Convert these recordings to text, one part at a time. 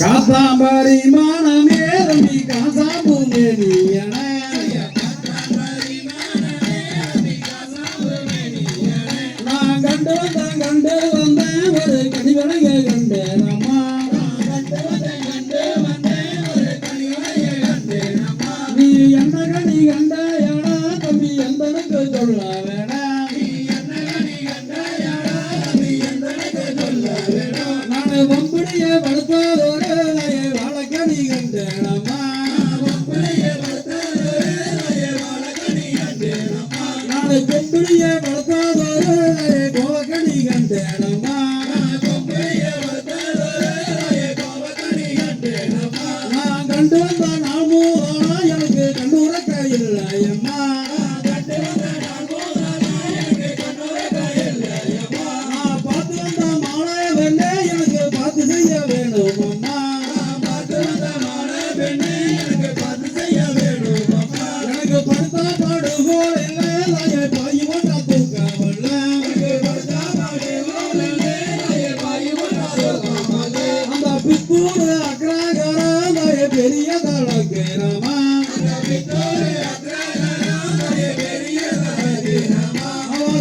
காசாம்பாரி மானமேரவி காசாம்பூங்கேரி என பெண்புரிய வளர்த்தாதோரே கோவக்கணி கண்டேனம்மா பெண்புரிய வளர்த்தாதோரே கோவக்கணி கண்டேனம்மா நான் கண்டு வந்த நாள் மூலமா எனக்கு கண்ணுறக்க இல்லையம்மா கண்டு வந்த நாள் மூலமா எனக்கு கண்ணுறக்க இல்லையம்மா நான் பார்த்து வந்த மாலைய வேண்டே எனக்கு பார்த்து செய்ய வேணும் அம்மா.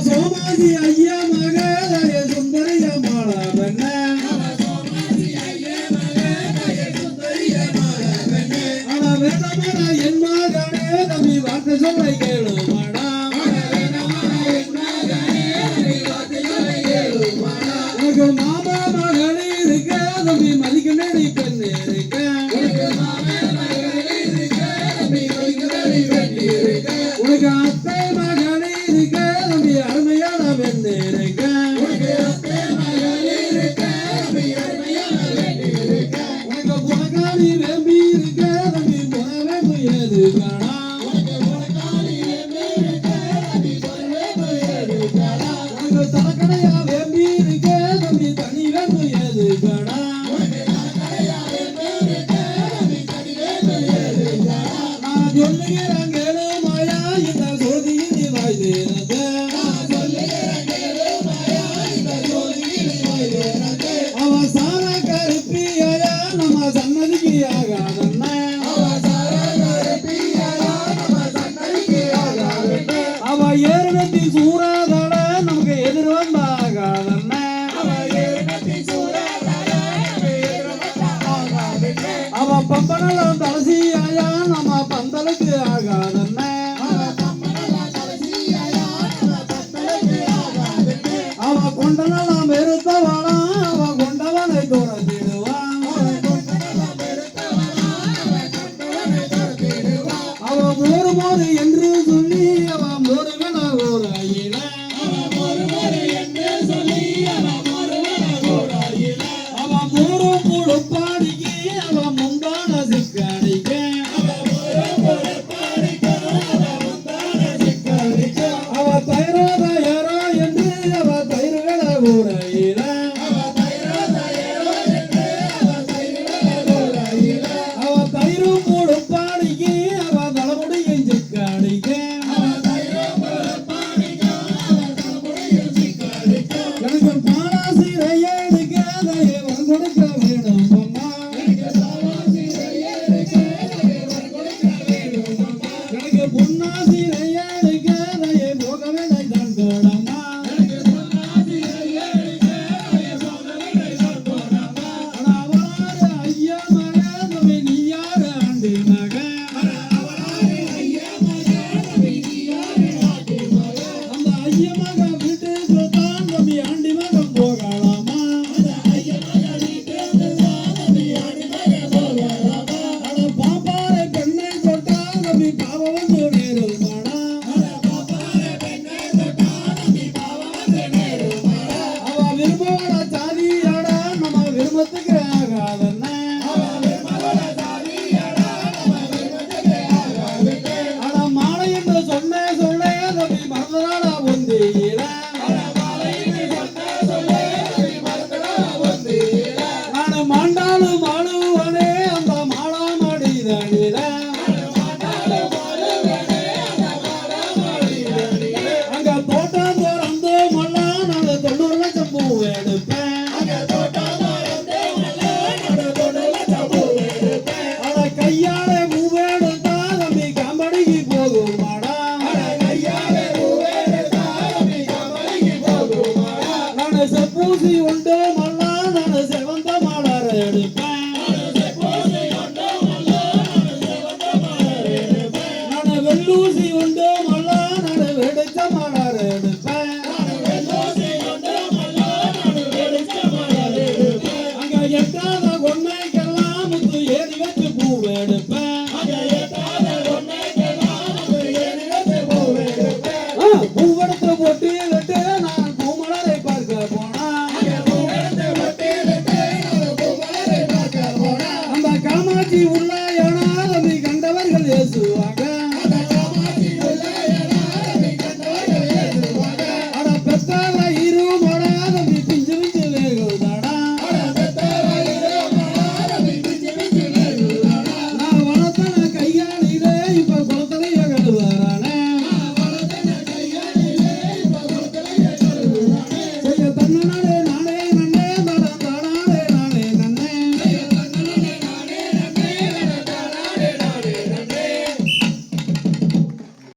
சோமாஜி ஐயா மகாலய சுந்தரிய மாலாபண்ண ஆனா வேதமான என் மகனே நம்பி வார்த்தை சொல்லை கேளு. சொல்லுகிறாங்க மாயா இந்த சோதியின் வாய்தேனதே அவ பம்பனால வந்து அலசி ஆயா நம்ம பந்தலுக்கு Tahirah. பூசி உண்டோ